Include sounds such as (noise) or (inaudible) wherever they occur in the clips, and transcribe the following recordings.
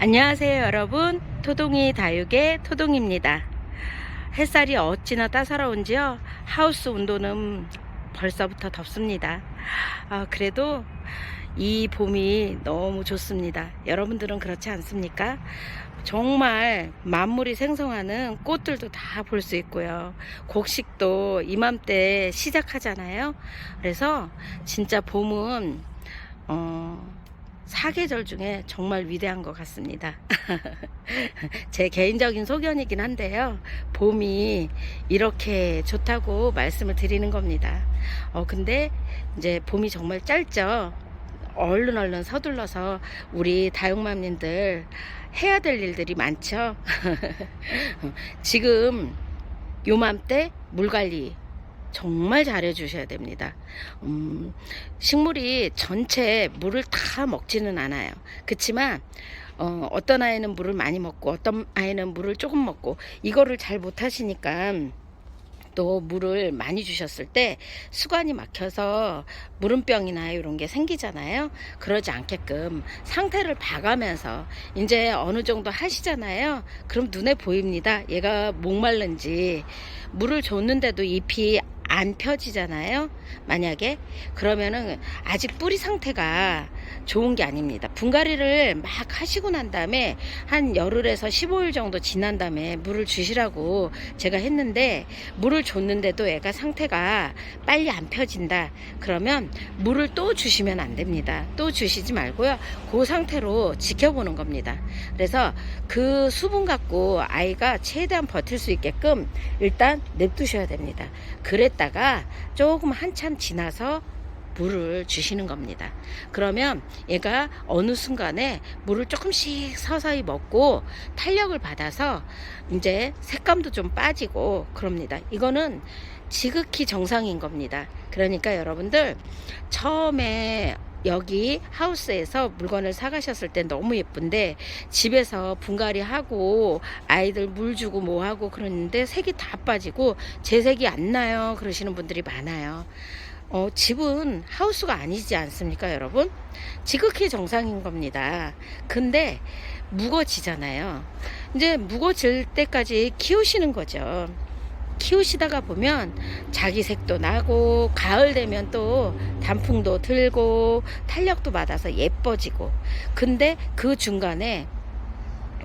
안녕하세요 여러분 토동이 다육의 토동입니다 햇살이 어찌나 따사로운지요 하우스 온도는 벌써부터 덥습니다 아, 그래도 이 봄이 너무 좋습니다. 여러분들은 그렇지 않습니까? 정말 만물이 생성하는 꽃들도 다 볼 수 있고요. 곡식도 이맘때 시작하잖아요. 그래서 진짜 봄은 어, 사계절 중에 정말 위대한 것 같습니다. (laughs) 제 개인적인 소견이긴 한데요. 봄이 이렇게 좋다고 말씀을 드리는 겁니다. 어, 근데 이제 봄이 정말 짧죠. 얼른 얼른 서둘러서 우리 다육맘님들 해야 될 일들이 많죠. (laughs) 지금 요맘때 물 관리 정말 잘해 주셔야 됩니다. 음, 식물이 전체 물을 다 먹지는 않아요. 그렇지만 어, 어떤 아이는 물을 많이 먹고 어떤 아이는 물을 조금 먹고 이거를 잘 못하시니까 또 물을 많이 주셨을 때 수관이 막혀서 물음병이나 이런 게 생기잖아요. 그러지 않게끔 상태를 봐가면서 이제 어느 정도 하시잖아요. 그럼 눈에 보입니다. 얘가 목말른지 물을 줬는데도 잎이 안 펴지잖아요. 만약에 그러면은 아직 뿌리 상태가 좋은 게 아닙니다. 분갈이를 막 하시고 난 다음에 한 열흘에서 15일 정도 지난 다음에 물을 주시라고 제가 했는데 물을 줬는데도 애가 상태가 빨리 안 펴진다. 그러면 물을 또 주시면 안 됩니다. 또 주시지 말고요. 그 상태로 지켜보는 겁니다. 그래서 그 수분 갖고 아이가 최대한 버틸 수 있게끔 일단 냅두셔야 됩니다. 그랬다가 조금 한참 지나서 물을 주시는 겁니다. 그러면 얘가 어느 순간에 물을 조금씩 서서히 먹고 탄력을 받아서 이제 색감도 좀 빠지고 그럽니다. 이거는 지극히 정상인 겁니다. 그러니까 여러분들 처음에 여기 하우스에서 물건을 사가셨을 때 너무 예쁜데 집에서 분갈이 하고 아이들 물 주고 뭐 하고 그러는데 색이 다 빠지고 제 색이 안 나요 그러시는 분들이 많아요. 어, 집은 하우스가 아니지 않습니까, 여러분? 지극히 정상인 겁니다. 근데 무거지잖아요. 이제 무거질 때까지 키우시는 거죠. 키우시다가 보면 자기 색도 나고 가을 되면 또 단풍도 들고 탄력도 받아서 예뻐지고 근데 그 중간에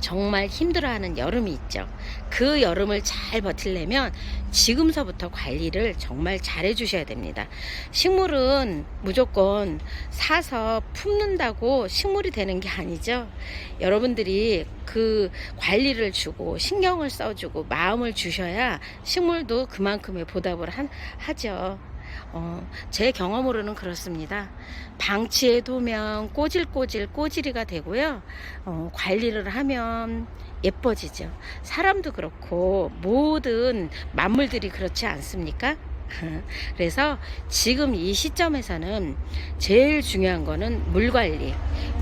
정말 힘들어하는 여름이 있죠. 그 여름을 잘 버틸려면 지금서부터 관리를 정말 잘 해 주셔야 됩니다. 식물은 무조건 사서 품는다고 식물이 되는 게 아니죠. 여러분들이 그 관리를 주고 신경을 써주고 마음을 주셔야 식물도 그만큼의 보답을 한, 하죠. 어, 제 경험으로는 그렇습니다. 방치해 두면 꼬질꼬질 꼬지리가 되고요. 어, 관리를 하면 예뻐지죠. 사람도 그렇고 모든 만물들이 그렇지 않습니까? (laughs) 그래서 지금 이 시점에서는 제일 중요한 거는 물 관리.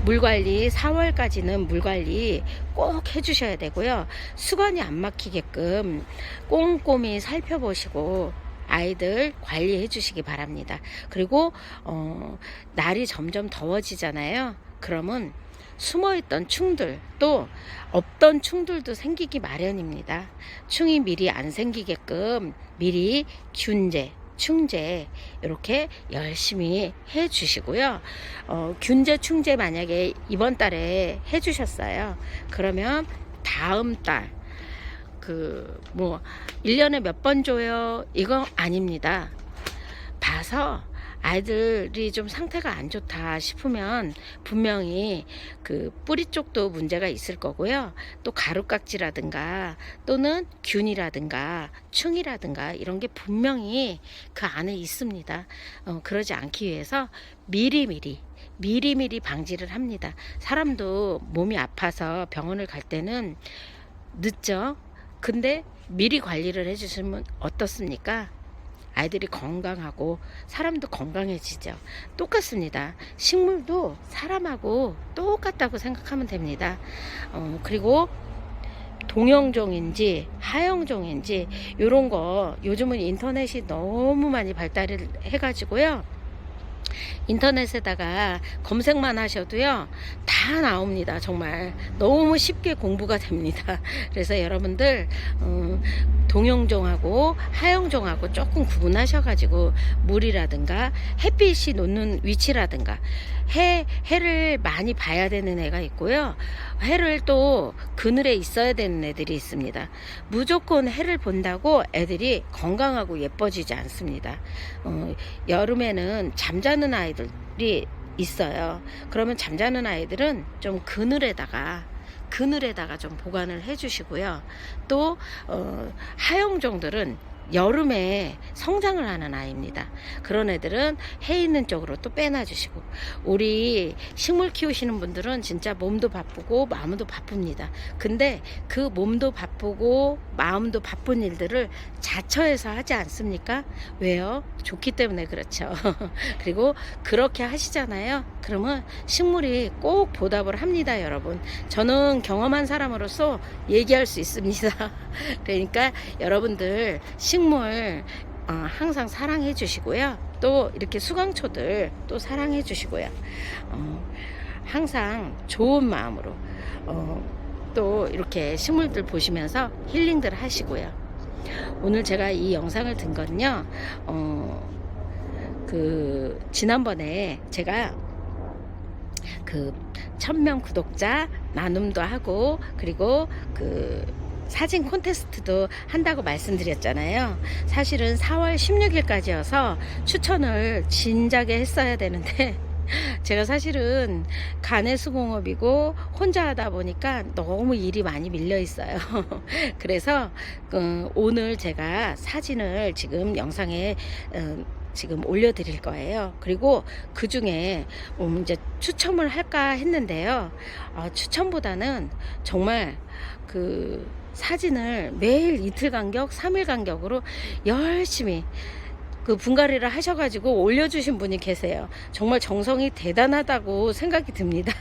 물 관리 4월까지는 물 관리 꼭 해주셔야 되고요. 수건이 안 막히게끔 꼼꼼히 살펴보시고 아이들 관리해 주시기 바랍니다. 그리고 어, 날이 점점 더워지잖아요. 그러면 숨어있던 충들 또 없던 충들도 생기기 마련입니다. 충이 미리 안 생기게끔 미리 균제 충제 이렇게 열심히 해 주시고요. 어, 균제 충제 만약에 이번 달에 해 주셨어요. 그러면 다음 달 그 뭐 1년에 몇 번 줘요? 이거 아닙니다. 봐서 아이들이 좀 상태가 안 좋다 싶으면 분명히 그 뿌리 쪽도 문제가 있을 거고요. 또 가루깍지라든가 또는 균이라든가 충이라든가 이런 게 분명히 그 안에 있습니다. 어, 그러지 않기 위해서 미리미리 미리미리 방지를 합니다. 사람도 몸이 아파서 병원을 갈 때는 늦죠. 근데 미리 관리를 해주시면 어떻습니까? 아이들이 건강하고 사람도 건강해지죠. 똑같습니다. 식물도 사람하고 똑같다고 생각하면 됩니다. 어, 그리고 동영종인지 하영종인지 이런 거 요즘은 인터넷이 너무 많이 발달을 해가지고요. 인터넷에다가 검색만 하셔도요 다 나옵니다 정말. 너무 쉽게 공부가 됩니다. (laughs) 그래서 여러분들 음, 동영종하고 하영종하고 조금 구분하셔 가지고 물이라든가 햇빛이 놓는 위치라든가 해 해를 많이 봐야 되는 애가 있고요. 해를 또 그늘에 있어야 되는 애들이 있습니다. 무조건 해를 본다고 애들이 건강하고 예뻐지지 않습니다. 어, 여름에는 잠자는 아이들이 있어요. 그러면 잠자는 아이들은 좀 그늘에다가 그늘에다가 좀 보관을 해주시고요. 또 어, 하영종들은 여름에 성장을 하는 아이입니다. 그런 애들은 해 있는 쪽으로 또 빼놔주시고 우리 식물 키우시는 분들은 진짜 몸도 바쁘고 마음도 바쁩니다. 근데 그 몸도 바쁘고 마음도 바쁜 일들을 자처해서 하지 않습니까? 왜요? 좋기 때문에 그렇죠. (laughs) 그리고 그렇게 하시잖아요. 그러면 식물이 꼭 보답을 합니다, 여러분. 저는 경험한 사람으로서 얘기할 수 있습니다. (laughs) 그러니까 여러분들 식물 어, 항상 사랑해 주시고요. 또 이렇게 수강초들 또 사랑해 주시고요. 어, 항상 좋은 마음으로 어, 또 이렇게 식물들 보시면서 힐링들 하시고요. 오늘 제가 이 영상을 든 건요. 어, 그 지난번에 제가 그 천명 구독자 나눔도 하고 그리고 그 사진 콘테스트도 한다고 말씀드렸잖아요. 사실은 4월 16일까지여서 추천을 진작에 했어야 되는데 (laughs) 제가 사실은 간의 수공업이고 혼자 하다 보니까 너무 일이 많이 밀려 있어요. (laughs) 그래서 그 오늘 제가 사진을 지금 영상에 어, 지금 올려드릴 거예요. 그리고 그 중에 음, 이제 추첨을 할까 했는데요. 어, 추첨보다는 정말 그 사진을 매일 이틀 간격, 3일 간격으로 열심히 그 분갈이를 하셔가지고 올려주신 분이 계세요. 정말 정성이 대단하다고 생각이 듭니다.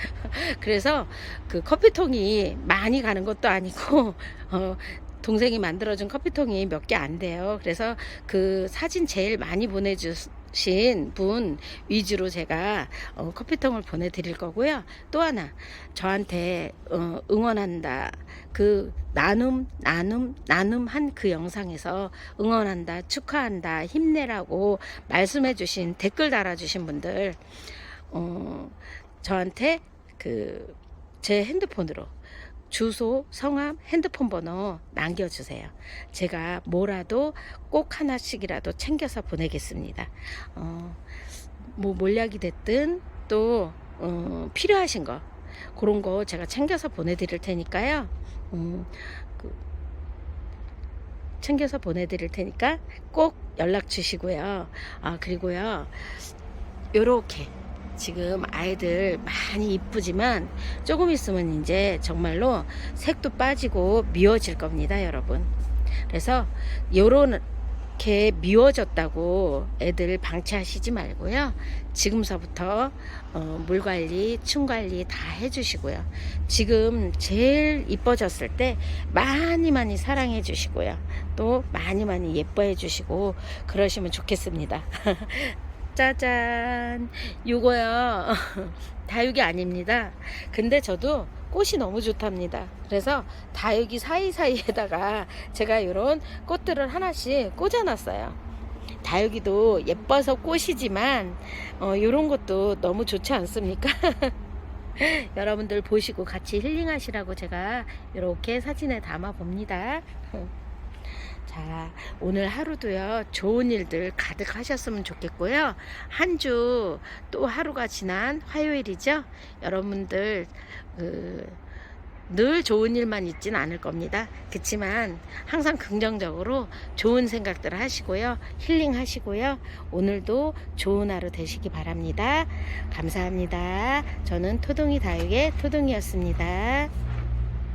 (laughs) 그래서 그 커피통이 많이 가는 것도 아니고, 어, 동생이 만들어준 커피통이 몇 개 안 돼요. 그래서 그 사진 제일 많이 보내주 신 분 위주로 제가 어, 커피통을 보내드릴 거고요. 또 하나 저한테 어, 응원한다. 그 나눔 나눔 나눔 한 그 영상에서 응원한다 축하한다 힘내라고 말씀해주신 댓글 달아주신 분들 어, 저한테 그 제 핸드폰으로 주소, 성함, 핸드폰 번호 남겨주세요. 제가 뭐라도 꼭 하나씩이라도 챙겨서 보내겠습니다. 어, 뭐 몰약이 됐든 또 어, 필요하신 거 그런 거 제가 챙겨서 보내드릴 테니까요. 음, 그, 챙겨서 보내드릴 테니까 꼭 연락 주시고요. 아 그리고요, 요렇게 지금 아이들 많이 이쁘지만 조금 있으면 이제 정말로 색도 빠지고 미워질 겁니다, 여러분. 그래서 요렇게 미워졌다고 애들 방치하시지 말고요. 지금서부터 어, 물 관리, 춤 관리 다 해주시고요. 지금 제일 이뻐졌을 때 많이 많이 사랑해 주시고요. 또 많이 많이 예뻐해 주시고 그러시면 좋겠습니다. (laughs) 짜잔. 요거요. (laughs) 다육이 아닙니다. 근데 저도 꽃이 너무 좋답니다. 그래서 다육이 사이사이에다가 제가 이런 꽃들을 하나씩 꽂아놨어요. 다육이도 예뻐서 꽃이지만 어, 이런 것도 너무 좋지 않습니까? (laughs) 여러분들 보시고 같이 힐링하시라고 제가 이렇게 사진에 담아 봅니다 (laughs) 자, 오늘 하루도요, 좋은 일들 가득 하셨으면 좋겠고요. 한 주 또 하루가 지난 화요일이죠. 여러분들, 그, 늘 좋은 일만 있진 않을 겁니다. 그렇지만 항상 긍정적으로 좋은 생각들 하시고요. 힐링 하시고요. 오늘도 좋은 하루 되시기 바랍니다. 감사합니다. 저는 토동이 다육의 토동이었습니다.